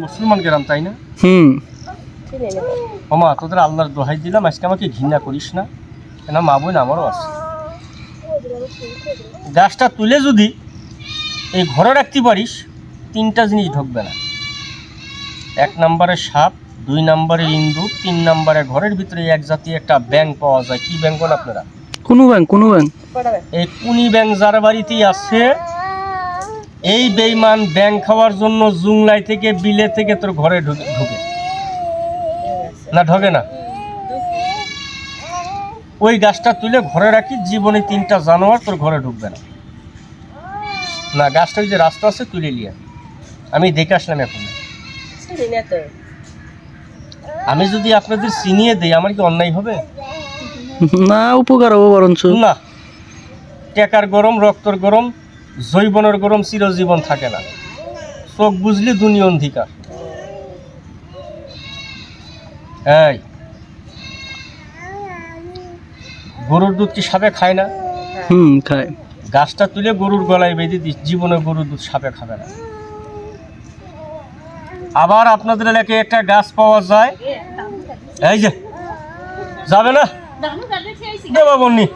মুসলমান গ্রাম তাই না? হুম। ওমা তোদের আল্লাহর দোহাই দিলাম আজকে আমাকে ঘৃণা করিস না। কেন মা বোন আমারও আছে। গাছটা তুলে যদি এই ঘরে রাখতে পারিস তিনটা জিনিস ঢুকবে না। এক নম্বরে সাপ দুই নম্বরে ইন্দুর তিন নম্বরে ঘরের ভিতরে এক জাতীয় একটা ব্যাং পাওয়া যায়। কি ব্যাং বল আপনারা? কোনো ব্যাংক কোনো ব্যাংক এই কুনি ব্যাং যার বাড়িতেই আছে এই বেইমান ব্যাং খাওয়ার জন্য জুংলাই থেকে বিলে থেকে তোর ঘরে ঢুকে ঢুকে। না ঢোকে না। ওই গাছটা তুলে ঘরে রাখি জীবনে তিনটা জানোয়ার তোর ঘরে ঢুকবে না। না গাছটা যে রাস্তা আছে তুলে লিয়া আমি দেখে আসলাম এখন। আমি যদি আপনাদের চিনিয়ে দেই আমার কি অন্যায় হবে? না উপকার হব বরঞ্চ। না। টেকার গরম রক্তর গরম জৈবনের গরম চিরজীবন থাকে না। চোখ বুঝলি দুনিয়া অন্ধিকার। এই গরুর দুধ কি সাপে খায় না? হুম খায়। গাছটা তুলে গরুর গলায় বেঁধে দিস জীবনে গরুর দুধ সাপে খাবে না। আবার আপনাদের এলাকায় একটা গাছ পাওয়া যায়। এই যে যাবে না? দেবা বন্নি।